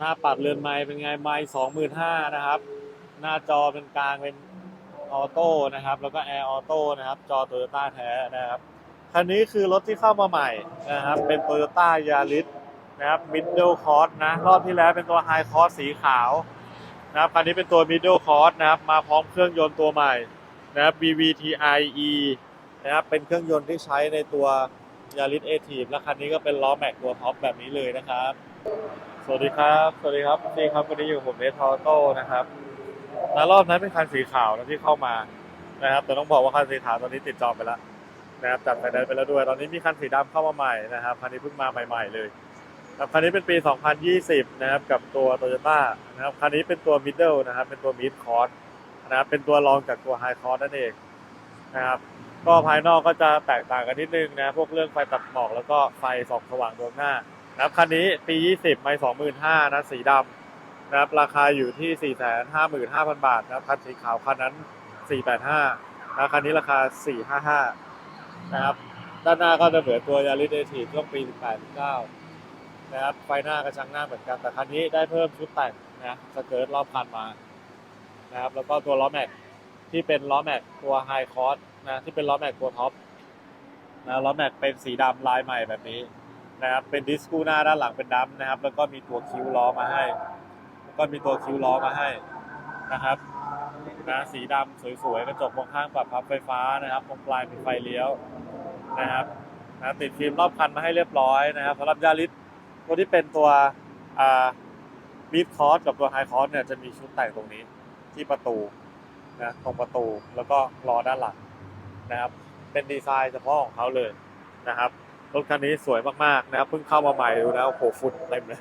หน้าปัดเรือนไม้เป็นไงไม้สองหมื่นห้านะครับ หน้าจอเป็นกลางเป็นออโต้นะครับ แล้วก็แอร์ออโต้นะครับ จอโตโยต้าแท้นะครับคันนี้คือรถที่เข้ามาใหม่นะครับ เป็นโตโยต้ายาริสนะครับ middle cost นะรอบที่แล้วเป็นตัว high cost สีขาวนะครับคันนี้เป็นตัว middle cost นะครับมาพร้อมเครื่องยนต์ตัวใหม่นะครับ BVTi E นะครับเป็นเครื่องยนต์ที่ใช้ในตัว ยาริสเอทีฟและคันนี้ก็เป็นล้อแม็กตัวท็อปแบบนี้เลยนะครับ สวัสดีครับ สวัสดีครับนี่ครับวันนี้อยู่ผมเนทอโต้นะครับแล้วรอบนั้นเป็นคันสีขาวนะที่เข้ามานะครับ แต่ต้องบอกว่าคันสีขาวตอนนี้ติดจองไปแล้วนะครับจัดไฟแนนซ์ไปแล้วด้วย ตอนนี้มีคันสีดำเข้ามาใหม่นะครับคันนี้เพิ่งมาใหม่ๆเลยครับคันนี้เป็นปี 2020 นะครับ กับตัว Toyota นะครับ คันนี้เป็นตัว Middle นะครับ เป็นตัว Mid Cost นะครับ เป็นตัวรองจากตัว High Cost นั่นเองนะครับ ก็ภายนอกก็จะแตกต่างกันนิดนึงนะ พวกเรื่องไฟตัดหมอกแล้วก็ไฟส่องสว่างดวงหน้านะครับคันนี้ปี 20 ไม่25,000นะสีดำนะครับราคาอยู่ที่ 455,000 บาทนะครับคันสีขาวคันนั้น 485นะคันนี้ราคา 455 นะครับ ด้านหน้าก็จะเหมือนตัวยาริสเอทีช่วงปี 18 19 นะครับไฟหน้ากระชังหน้าเหมือนกัน แต่คันนี้ได้เพิ่มชุดแต่งนะสเกิร์ตรอบคันมานะครับแล้วก็ตัวล้อแม็กที่เป็นล้อแม็กตัวไฮคอร์ส นะที่เป็นล้อแม็กตัวท็อปนะล้อแม็กเป็นสีดำลายใหม่แบบนี้นะครับเป็นดิสกูหน้าด้านหลังเป็นดัมนะครับ แล้วก็มีตัวคิ้วล้อมาให้ แล้วก็มีตัวคิ้วล้อมาให้นะครับนะสีดำสวยๆกระจกมองข้างปรับพับไฟฟ้านะครับตรงปลายมีไฟเลี้ยวนะครับนะติดฟิล์มรอบคันมาให้เรียบร้อยนะครับสำหรับยาริสตัวที่เป็นตัวมิดคอร์สกับตัวไฮคอร์สเนี่ยจะมีชุดแต่งตรงนี้ที่ประตูนะตรงประตูแล้วก็ล้อด้านหลัง นะครับเป็นดีไซน์เฉพาะของเขาเลยนะครับรถคันนี้สวยมากๆนะครับเพิ่งเข้ามาใหม่ดูนะโอ้โหฝุ่นเต็มเลย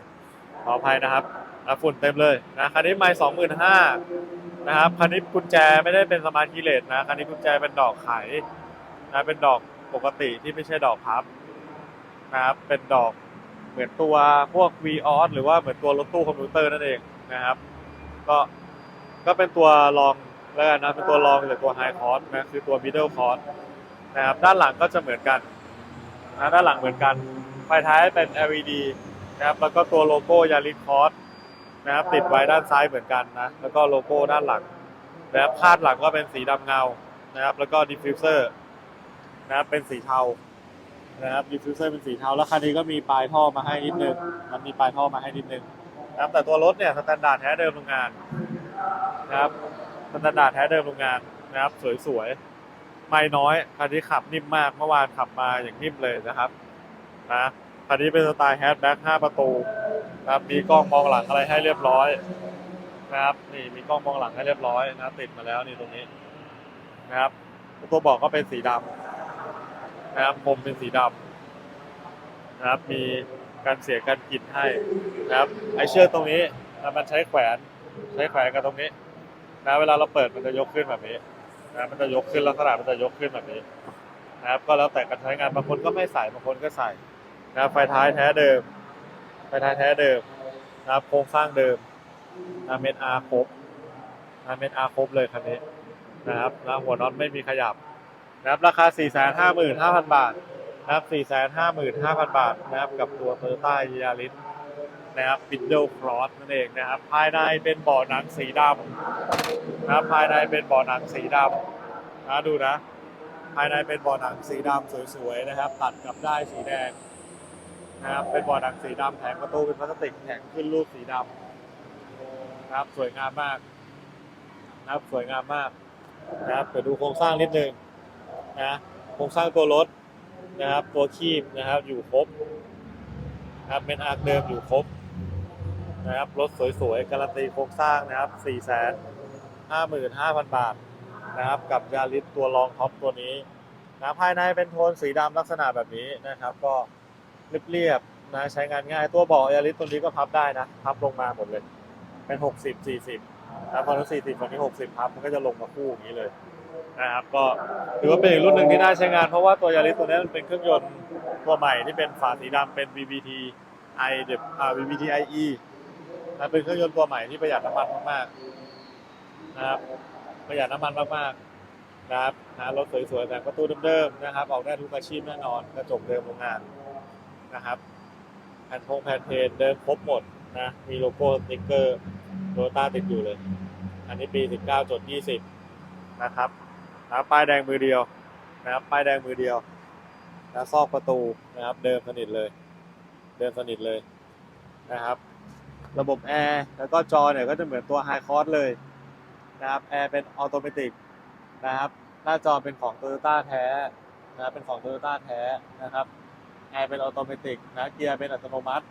ขออภัยนะครับฝุ่นเต็มเลยนะคันนี้ไม่สองหมื่นห้านะครับคันนี้กุญแจไม่ได้เป็นสมาร์ทคีเลสนะคันนี้กุญแจเป็นดอกไขนะเป็นดอกปกติที่ไม่ใช่ดอกพับนะครับเป็นดอกเหมือนตัวพวก v ีออหรือว่าเหมือนตัวรถตู้คอมพิวเตอร์นั่นเองนะครับ ก็ก็เป็นตัวรอง แล้วกันนะเป็นตัวรองหรือตัวไฮคอร์สนะคือตัวมิดเดิลคอร์สนะครับด้านหลังก็จะเหมือนกันนะด้านหลังเหมือนกันไฟท้ายเป็น LED นะครับแล้วก็ตัวโลโก้ยาริสคอร์สนะครับติดไว้ด้านซ้ายเหมือนกันนะแล้วก็โลโก้ด้านหลังนะครับคาดหลังก็เป็นสีดำเงานะครับแล้วก็ดิฟฟิวเซอร์นะครับเป็นสีเทานะครับดิฟฟิวเซอร์เป็นสีเทาแล้วคันนี้ก็มีปลายท่อมาให้นิดนึงมันมีปลายท่อมาให้นิดนึงนะครับแต่ตัวรถเนี่ยสแตนดาร์ดแท้เดิมโรงงานนะครับ สแตนดาร์ดแท้เดิมโรงงานนะครับ สวยๆ ไม่น้อยคันนี้ขับนิ่มมากเมื่อวานขับมาอย่างนิ่มเลยนะครับนะคันนี้เป็นสไตล์แฮชแบ็ก5ประตูนะครับมีกล้องมองหลังอะไรให้เรียบร้อยนะครับนี่มีกล้องมองหลังให้เรียบร้อยนะติดมาแล้วนี่ตรงนี้นะครับตัวเบอกก็เป็นสีดำนะครับผมเป็นสีดำนะครับ มีการเสียการกลิ่นให้นะครับ ไอเชือกตรงนี้นะมันใช้แขวนใช้แขวนกันตรงนี้ นะเวลาเราเปิดมันจะยกขึ้นแบบนี้นะมันจะยกขึ้นลักษณะมันจะยกขึ้นแบบนี้นะครับก็แล้วแต่การใช้งานบางคนก็ไม่ใส่บางคนก็ใส่นะไฟท้ายแท้เดิม ไฟท้ายแท้เดิมนะครับโครงสร้างเดิมนะเมนอาร์ครบนะเมนอาร์ครบเลยคันนี้นะครับนะหัวน็อตไม่มีขยับนะครับราคา 455,000 บาทนะครับ455,000 บาทนะครับกับตัว Toyota Yaris นะครับ Middle Cross นั่นเองนะครับ ภายในเป็นเบาะหนังสีดำนะครับภายในเป็นเบาะหนังสีดำนะดูนะ ภายในเป็นเบาะหนังสีดำสวยๆนะครับ ตัดกับได้ายสีแดงนะครับเป็นเบาะหนังสีดำแผงประตูเป็นพลาสติกแข็งขึ้นรูปสีดำนะครับสวยงามมากนะครับสวยงามมากนะครับเดี๋ยวดูโครงสร้างนิดนึงนะโครงสร้างตัวรถนะครับตัวคีบนะครับอยู่ครบนะครับเป็นอาร์คเดิมอยู่ครบ นะครับรถสวยๆ การันตีโครงสร้างนะครับ4 5 5 0 0 0 บาทนะครับกับยาริสตัวรองท็อปตัวนี้นะภายในเป็นโทนสีดำลักษณะแบบนี้นะครับ ก็เรียบๆนะใช้งานง่ายตัวเบาะยาริสตัวนี้ก็พับได้นะ พับลงมาหมดเลย เป็น 60 40นะพอถึง40วันนี้ 60 พับมันก็จะลงมาคู่อย่างนี้เลยนะครับก็ถือว่าเป็นอีกรุ่นหนึ่งที่น่าใช้งาน เพราะว่าตัวยาริสตัวนี้มันเป็นเครื่องยนต์ตัวใหม่ที่เป็นฝาสีดำเป็น VVT i เดอ่า VVT IE นะเป็นเครื่องยนต์ตัวใหม่ที่ประหยัดน้ำมันมากๆนะครับประหยัดน้ำมันมากๆนะครับนะรถสวยๆแต่ประตูเดิมๆนะครับ ออกได้ทุกอาชีพแน่นอนกระจกเดิมโรงงานนะครับแผ่นพงแผ่นเพลเดิมครบหมดนะมีโลโก้สติ๊กเกอร์โตโยต้าติดอยู่เลย อันนี้ปี 19จด20 นะครับนะป้ายแดงมือเดียวนะครับป้ายแดงมือเดียวนะซอกประตูนะครับ เดิมสนิทเลย เดิมสนิทเลยนะครับ ระบบแอร์แล้วก็จอเนี่ยก็จะเหมือนตัวไฮคอร์สเลยนะครับแอร์เป็นออโตเมติกนะครับหน้าจอเป็นของ Toyota แท้นะเป็นของ Toyota แท้นะครับแอร์เป็นออโตเมติกนะเกียร์เป็นอัตโนมัติ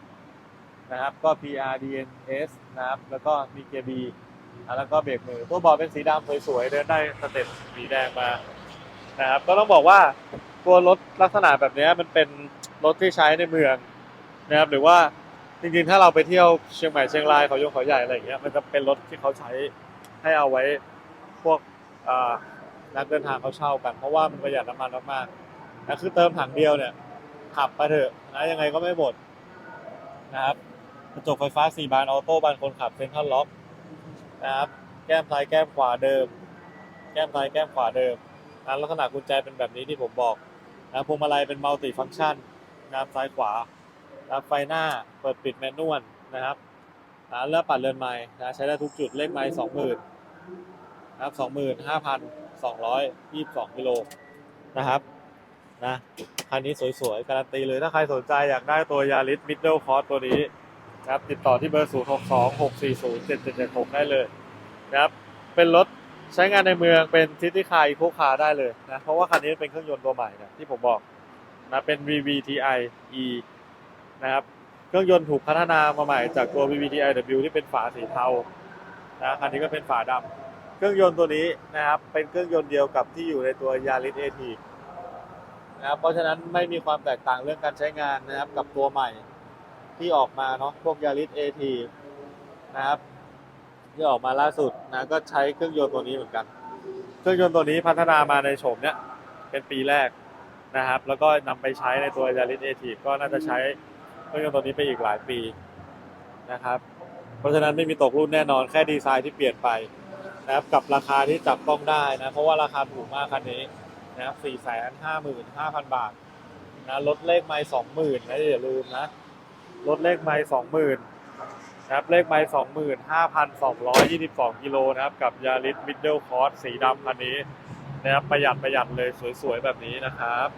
นะครับก็ PRDNS นะครับแล้วก็มีเกียร์ B อะแล้วก็เบรกมือตัวบอร์ดเป็นสีดำสวยๆเดินได้สเต็ปสีแดงมานะครับก็ต้องบอกว่าตัวรถลักษณะแบบนี้มันเป็นรถที่ใช้ในเมืองนะครับหรือว่า จริงๆ ถ้าเราไปเที่ยวเชียงใหม่เชียงรายเขายงเขาใหญ่อะไรอย่างเงี้ยมันจะเป็นรถที่เขาใช้ให้เอาไว้พวกนักเดินทางเขาเช่ากัน เพราะว่ามันประหยัดน้ำมันมากๆนะคือเติมถังเดียวเนี่ยขับไปเถอะนะยังไงก็ไม่หมดนะครับกระจกไฟฟ้า4บานออโต้บานคนขับเซ็นทรัลล็อกนะครับแก้มซ้ายแก้มขวาเดิม แก้มซ้ายแก้มขวาเดิมนะลักษณะกุญแจเป็นแบบนี้ที่ผมบอกนะพวงมาลัยเป็นมัลติฟังก์ชันนะซ้ายขวา นะครับไฟหน้าเปิดปิดแมนนวลนะครับนะเลือกปัดเรือนไม้นะใช้ได้ทุกจุดเลขไม้สองหมื่นนะครับสองหมื่นห้าพันสองร้อยยี่สิบสองกิโลนะครับนะคันนี้สวยๆ การันตีเลยถ้าใครสนใจอยากได้ตัวยาริสมิดเดิลคอร์สตัวนี้นะครับติดต่อที่เบอร์ 0 6 2 6 4 0 7 7 7 6 ได้เลยนะครับเป็นรถใช้งานในเมืองเป็นซิตี้คาร์อีโคคาร์ได้เลยนะเพราะว่าคันนี้เป็นเครื่องยนต์ตัวใหม่นะที่ผมบอกนะเป็น VVTi E นะครับ เครื่องยนต์ถูกพัฒนามาใหม่จากตัว VVTi W ที่เป็นฝาสีเทานะคันนี้ก็เป็นฝาดำเครื่องยนต์ตัวนี้นะครับเป็นเครื่องยนต์เดียวกับที่อยู่ในตัว Yaris AT นะครับเพราะฉะนั้นไม่มีความแตกต่างเรื่องการใช้งานนะครับกับตัวใหม่ที่ออกมาเนาะพวก Yaris AT นะครับที่ออกมาล่าสุดนะก็ใช้เครื่องยนต์ตัวนี้เหมือนกัน เครื่องยนต์ตัวนี้พัฒนามาในโฉมเนี้ยเป็นปีแรกนะครับ แล้วก็นำไปใช้ในตัว Yaris a t i v ก็น่าจะใช้ เครื่องยนต์ตัวนี้ไปอีกหลายปีนะครับ เพราะฉะนั้นไม่มีตกรุ่นแน่นอนแค่ดีไซน์ที่เปลี่ยนไปนะครับกับราคาที่จับต้องได้นะเพราะว่าราคาถูกมากคันนี้นะครับสี่แสนห้าหมื่นห้าพันบาทนะลดเลขไม้สองหมื่นนะอย่าลืมนะลดเลขไม้สองหมื่นนะครับเลขไมล์สองหมื่นห้าพันสองร้อยยี่สิบสองกิโลนะครับกับยาริสมิดเดิลคอร์สสีดำคันนี้นะครับประหยัดประหยัดเลยสวยๆแบบนี้นะครับ